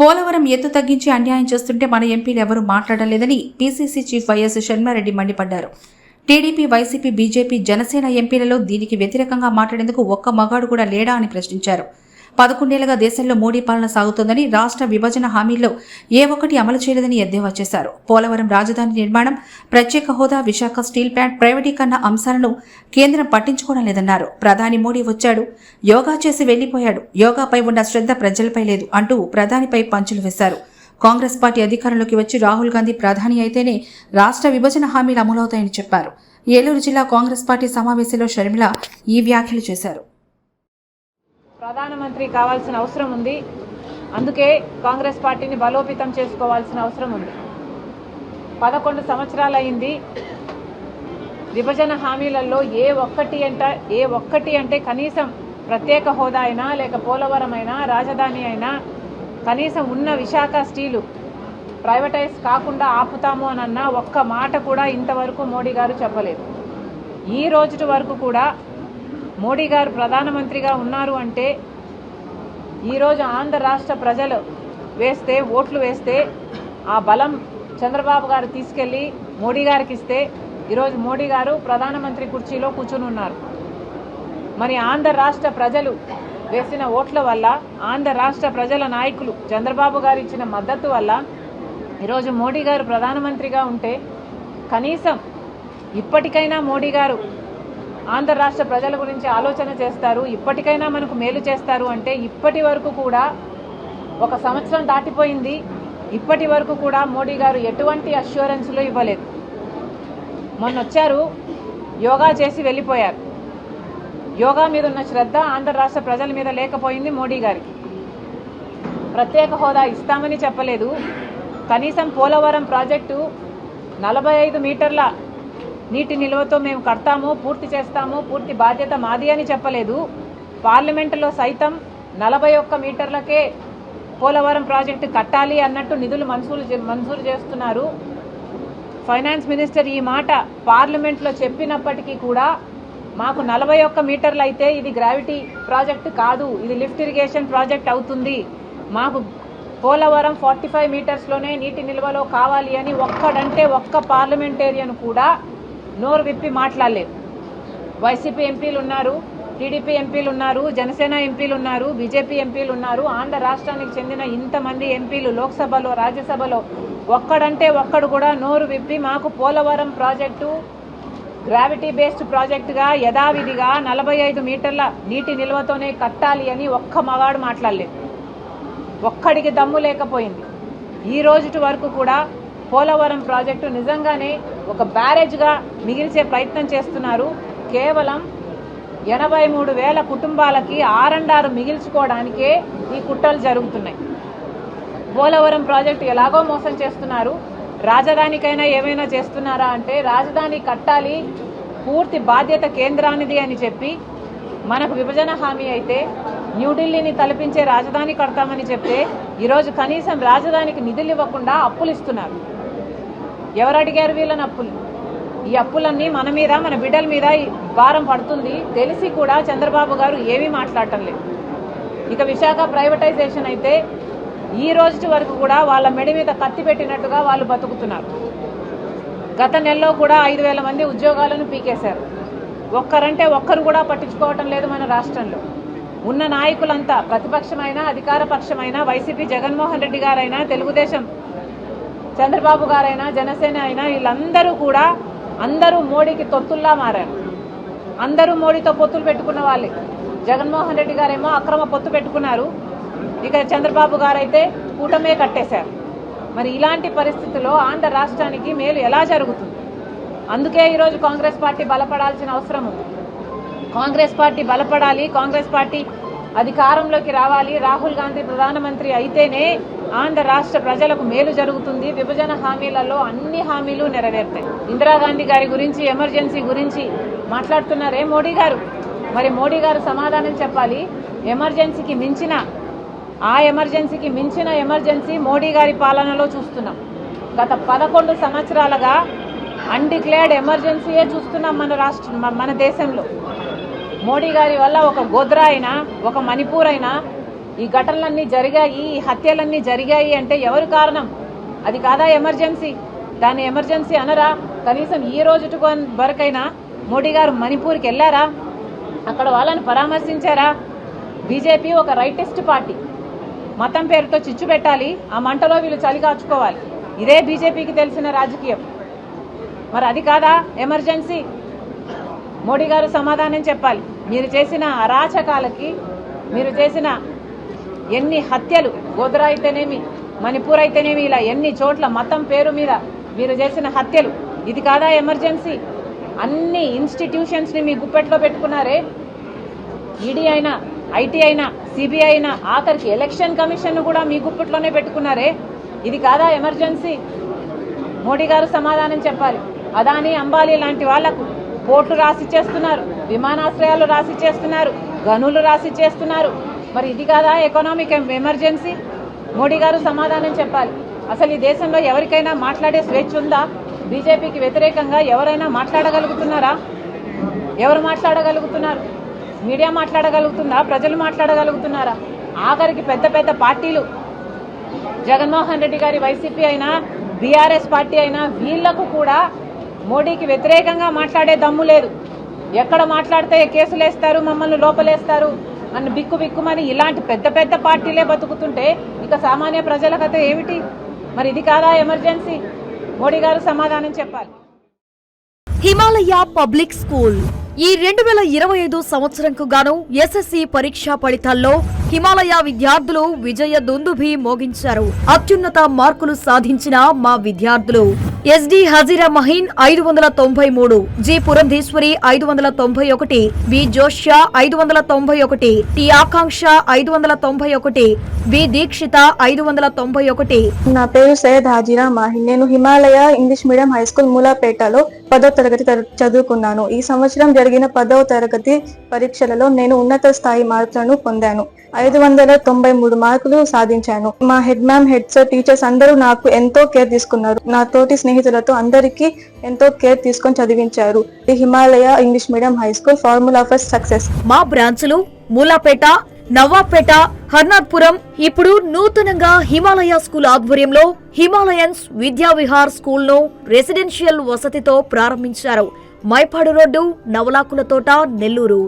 పోలవరం ఎత్తు తగ్గించి అన్యాయం చేస్తుంటే మన ఎంపీలు ఎవరూ మాట్లాడలేదని PCC chief Y S Sharmareddy మండిపడ్డారు. టీడీపీ వైసీపీ బీజేపీ జనసేన ఎంపీలలో దీనికి వ్యతిరేకంగా మాట్లాడేందుకు ఒక్క మగాడు కూడా లేడా అని ప్రశ్నించారు. పదకొండేళ్ళుగా దేశంలో మోడీ పాలన సాగుతోందని రాష్ట్ర విభజన హామీల్లో ఏ ఒక్కటి అమలు చేయలేదని ఎద్దేవా చేశారు. పోలవరం రాజధాని నిర్మాణం ప్రత్యేక హోదా విశాఖ స్టీల్ ప్లాంట్ ప్రైవేటీకరణ అంశాలను కేంద్రం పట్టించుకోవడం లేదన్నారు. ప్రధాని మోడీ వచ్చాడు యోగా చేసి వెళ్ళిపోయాడు యోగాపై ఉన్న శ్రద్ధ ప్రజలపై లేదు అంటూ ప్రధానిపై పంచులు వేశారు. కాంగ్రెస్ పార్టీ అధికారంలోకి వచ్చి రాహుల్ గాంధీ ప్రధాని అయితేనే రాష్ట్ర విభజన హామీలు అమలవుతాయని చెప్పారు. ఏలూరు జిల్లా కాంగ్రెస్ పార్టీ సమావేశంలో షర్మిల ఈ వ్యాఖ్యలు చేశారు. ప్రధానమంత్రి కావాల్సిన అవసరం ఉంది. అందుకే కాంగ్రెస్ పార్టీని బలోపేతం చేసుకోవాల్సిన అవసరం ఉంది. పదకొండు సంవత్సరాలైంది. విభజన హామీలలో ఏ ఒక్కటి అంట ఏ ఒక్కటి అంటే కనీసం ప్రత్యేక హోదా అయినా లేక పోలవరం అయినా రాజధాని అయినా కనీసం ఉన్న విశాఖ స్టీలు ప్రైవేటైజ్ కాకుండా ఆపుతాము అని అన్న ఒక్క మాట కూడా ఇంతవరకు మోడీ గారు చెప్పలేదు. ఈ రోజు వరకు కూడా మోడీ గారు ప్రధానమంత్రిగా ఉన్నారు అంటే ఈరోజు ఆంధ్ర రాష్ట్ర ప్రజలు వేస్తే ఓట్లు వేస్తే ఆ బలం చంద్రబాబు గారు తీసుకెళ్ళి మోడీ గారికి ఇస్తే ఈరోజు మోడీ గారు ప్రధానమంత్రి కుర్చీలో కూర్చుని ఉన్నారు. మరి ఆంధ్ర రాష్ట్ర ప్రజలు వేసిన ఓట్ల వల్ల ఆంధ్ర రాష్ట్ర ప్రజల నాయకులు చంద్రబాబు గారు ఇచ్చిన మద్దతు వల్ల ఈరోజు మోడీ గారు ప్రధానమంత్రిగా ఉంటే కనీసం ఇప్పటికైనా మోడీ గారు ఆంధ్ర రాష్ట్ర ప్రజల గురించి ఆలోచన చేస్తారు. ఇప్పటికైనా మనకు మేలు చేస్తారు అంటే ఇప్పటి వరకు కూడా ఒక సంవత్సరం దాటిపోయింది. ఇప్పటి వరకు కూడా మోడీ గారు ఎటువంటి అష్యూరెన్స్లు ఇవ్వలేదు. మొన్న వచ్చారు యోగా చేసి వెళ్ళిపోయారు. యోగా మీద ఉన్న శ్రద్ధ ఆంధ్ర రాష్ట్ర ప్రజల మీద లేకపోయింది మోడీ గారికి. ప్రత్యేక హోదా ఇస్తామని చెప్పలేదు. కనీసం పోలవరం ప్రాజెక్టు నలభై ఐదు మీటర్ల నీటి నిల్వతో మేము కడతాము పూర్తి చేస్తాము పూర్తి బాధ్యత మాది అని చెప్పలేదు. పార్లమెంటులో సైతం నలభై ఒక్క మీటర్లకే పోలవరం ప్రాజెక్టు కట్టాలి అన్నట్టు నిధులు మంజూరు చే- మంజూరు చేస్తున్నారు. ఫైనాన్స్ మినిస్టర్ ఈ మాట పార్లమెంట్లో చెప్పినప్పటికీ కూడా మాకు నలభై ఒక్క మీటర్లు అయితే ఇది గ్రావిటీ ప్రాజెక్ట్ కాదు ఇది లిఫ్ట్ ఇరిగేషన్ ప్రాజెక్ట్ అవుతుంది. మాకు పోలవరం ఫార్టీ ఫైవ్ మీటర్స్లోనే నీటి నిల్వలో కావాలి అని ఒక్కడంటే ఒక్క పార్లమెంటేరియన్ కూడా నోరు విప్పి మాట్లాడలేదు. వైసీపీ ఎంపీలు ఉన్నారు టీడీపీ ఎంపీలు ఉన్నారు జనసేన ఎంపీలు ఉన్నారు బీజేపీ ఎంపీలు ఉన్నారు ఆంధ్ర రాష్ట్రానికి చెందిన ఇంతమంది ఎంపీలు లోక్సభలో రాజ్యసభలో ఒక్కడంటే ఒక్కడు కూడా నోరు విప్పి మాకు పోలవరం ప్రాజెక్టు గ్రావిటీ బేస్డ్ ప్రాజెక్టుగా యథావిధిగా నలభై ఐదు మీటర్ల నీటి నిల్వతోనే కట్టాలి అని ఒక్క మగాడు మాట్లాడలేదు. ఒక్కడికి దమ్ము లేకపోయింది. ఈ రోజుటి వరకు కూడా పోలవరం ప్రాజెక్టు నిజంగానే ఒక బ్యారేజ్గా మిగిల్చే ప్రయత్నం చేస్తున్నారు. కేవలం ఎనభై మూడు వేల కుటుంబాలకి ఆరండారు మిగిల్చుకోవడానికే ఈ కుట్రలు జరుగుతున్నాయి. పోలవరం ప్రాజెక్టు ఎలాగో మోసం చేస్తున్నారు. రాజధానికైనా ఏమైనా చేస్తున్నారా అంటే రాజధాని కట్టాలి పూర్తి బాధ్యత కేంద్రానిది అని చెప్పి మనకు విభజన హామీ అయితే న్యూఢిల్లీని తలపించే రాజధాని కడతామని చెప్తే ఈరోజు కనీసం రాజధానికి నిధులు ఇవ్వకుండా అప్పులు ఇస్తున్నారు. ఎవరు అడిగారు వీళ్ళని అప్పులు? ఈ అప్పులన్నీ మన మీద మన బిడ్డల మీద భారం పడుతుంది. తెలిసి కూడా చంద్రబాబు గారు ఏమీ మాట్లాడటం లేదు. ఇక విశాఖ ప్రైవేటైజేషన్ అయితే ఈ రోజు వరకు కూడా వాళ్ళ మెడ మీద కత్తి పెట్టినట్టుగా వాళ్ళు బతుకుతున్నారు. గత నెలలో కూడా ఐదు వేల మంది ఉద్యోగాలను పీకేశారు. ఒక్కరంటే ఒక్కరు కూడా పట్టించుకోవటం లేదు మన రాష్ట్రంలో. ఉన్న నాయకులంతా ప్రతిపక్షమైన అధికార పక్షమైన వైసీపీ జగన్మోహన్ రెడ్డి గారైనా తెలుగుదేశం చంద్రబాబు గారైనా జనసేన అయినా వీళ్ళందరూ కూడా అందరూ మోడీకి తొత్తుల్లా మారారు. అందరూ మోడీతో పొత్తులు పెట్టుకున్న వాళ్ళే. జగన్మోహన్ రెడ్డి గారేమో అక్రమ పొత్తు పెట్టుకున్నారు. ఇక చంద్రబాబు గారైతే కూటమే కట్టేశారు. మరి ఇలాంటి పరిస్థితుల్లో ఆంధ్ర రాష్ట్రానికి మేలు ఎలా జరుగుతుంది? అందుకే ఈరోజు కాంగ్రెస్ పార్టీ బలపడాల్సిన అవసరం ఉంది. కాంగ్రెస్ పార్టీ బలపడాలి కాంగ్రెస్ పార్టీ అధికారంలోకి రావాలి. రాహుల్ గాంధీ ప్రధానమంత్రి అయితేనే ఆంధ్ర రాష్ట్ర ప్రజలకు మేలు జరుగుతుంది. విభజన హామీలలో అన్ని హామీలు నెరవేరుతాయి. ఇందిరాగాంధీ గారి గురించి ఎమర్జెన్సీ గురించి మాట్లాడుతున్నారే మోడీ గారు. మరి మోడీ గారు సమాధానం చెప్పాలి. ఎమర్జెన్సీకి మించిన ఆ ఎమర్జెన్సీకి మించిన ఎమర్జెన్సీ మోడీ గారి పాలనలో చూస్తున్నాం. గత పదకొండు సంవత్సరాలుగా అన్డిక్లేర్డ్ ఎమర్జెన్సీయే చూస్తున్నాం మన రాష్ట్ర మన దేశంలో. మోడీ గారి వల్ల ఒక గోద్రా అయినా ఒక మణిపూర్ అయినా ఈ ఘటనలన్నీ జరిగాయి ఈ హత్యలన్నీ జరిగాయి అంటే ఎవరు కారణం? అది కాదా ఎమర్జెన్సీ? దాన్ని ఎమర్జెన్సీ అనరా? కనీసం ఈ రోజు వరకైనా మోడీ గారు మణిపూర్కి వెళ్ళారా? అక్కడ వాళ్ళని పరామర్శించారా? బీజేపీ ఒక రైటిస్ట్ పార్టీ. మతం పేరుతో చిచ్చు పెట్టాలి ఆ మంటలో వీళ్ళు చలి కాచుకోవాలి. ఇదే బీజేపీకి తెలిసిన రాజకీయం. మరి అది కాదా ఎమర్జెన్సీ? మోడీ గారు సమాధానం చెప్పాలి. మీరు చేసిన అరాచకాలకి మీరు చేసిన ఎన్ని హత్యలు? గోద్రా అయితేనేమి? మణిపూర్ అయితేనేమి ఇలా ఎన్ని చోట్ల మతం పేరు మీద మీరు చేసిన హత్యలు? ఇది కాదా ఎమర్జెన్సీ? అన్ని ఇన్స్టిట్యూషన్స్ని మీ గుప్పెట్లో పెట్టుకున్నారే? ఈడీ అయినా ఐటీ అయినా సిబిఐ అయినా ఆఖరికి ఎలక్షన్ కమిషన్ కూడా మీ గుప్పెట్లోనే పెట్టుకున్నారే? ఇది కాదా ఎమర్జెన్సీ? మోడీ గారు సమాధానం చెప్పాలి అదాని అంబాలి లాంటి వాళ్ళకు పోర్ట్లు రాసి చేస్తున్నారు విమానాశ్రయాలు రాసి చేస్తున్నారు గనులు రాసి చేస్తున్నారు. మరి ఇది కాదా ఎకనామిక్ ఎమర్జెన్సీ మోడీ గారు సమాధానం చెప్పాలి. అసలు ఈ దేశంలో ఎవరికైనా మాట్లాడే స్వేచ్ఛ ఉందా? బీజేపీకి వ్యతిరేకంగా ఎవరైనా మాట్లాడగలుగుతున్నారా? ఎవరు మాట్లాడగలుగుతున్నారు? మీడియా మాట్లాడగలుగుతుందా? ప్రజలు మాట్లాడగలుగుతున్నారా? ఆఖరికి పెద్ద పెద్ద పార్టీలు. జగన్మోహన్ రెడ్డి గారి వైసీపీ అయినా బీఆర్ఎస్ పార్టీ అయినా వీళ్ళకు కూడా మోడీకి వ్యతిరేకంగా మాట్లాడే దమ్ము లేదు. ఎక్కడ మాట్లాడితే కేసులు వేస్తారు మమ్మల్ని లోపలేస్తారు. అని బిక్కు బిక్కుమని ఇలాంటి పెద్ద పెద్ద పార్టీలే బతుకుతుంటే ఇక సామాన్య ప్రజల కథ ఏమిటి? మరి ఇది కాదా ఎమర్జెన్సీ? మోడీ గారు సమాధానం చెప్పాలి. Himalaya public school. ఈ రెండు వేల ఇరవై ఐదు సంవత్సరంకు గాను ఎస్ఎస్సి పరీక్షా ఫలితాల్లో హిమాలయ విద్యార్థులు విజయ దుందుభి మోగించారు. అత్యున్నత మార్కులు సాధించిన మా విద్యార్థులు. ఎస్డి హజీరా మహీన్ ఐదు వందల తొంభై మూడు జి పురంధీశ్వరి ఐదు వందల తొంభై ఒకటి బి జోష్యా ఐదు వందల తొంభై ఒకటి టి ఆకాంక్ష ఐదు వందల తొంభై ఒకటి బి దీక్షిత ఐదు వందల తొంభై ఒకటి. నా పేరు సయ్యద్ హాజీరా మాహిన్. నేను Himalaya English medium high school మూలాపేటలో పదో తరగతి చదువుకున్నాను. ఈ సంవత్సరం జరిగిన పదవ తరగతి పరీక్షలలో నేను ఉన్నత స్థాయి మార్కులను పొందాను. ఐదు వందల తొంభై మూడు మార్కులు సాధించాను. మా head ma'am head sir teachers అందరూ నాకు ఎంతో కేర్ తీసుకున్నారు. నా తోటి స్నేహితులతో అందరికీ ఎంతో కేర్ తీసుకొని చదివించారు. The Himalaya English medium high school formula for success. మా బ్రాంచులు మూలాపేట నవాపేట హర్నాథ్పురం ఇప్పుడు నూతనంగా హిమాలయ స్కూల్ ఆధ్వర్యంలో హిమాలయన్స్ విద్యా విహార్ స్కూల్ను రెసిడెన్షియల్ వసతితో ప్రారంభించారు. మైపాడు రోడ్డు నవలాకుల తోట నెల్లూరు.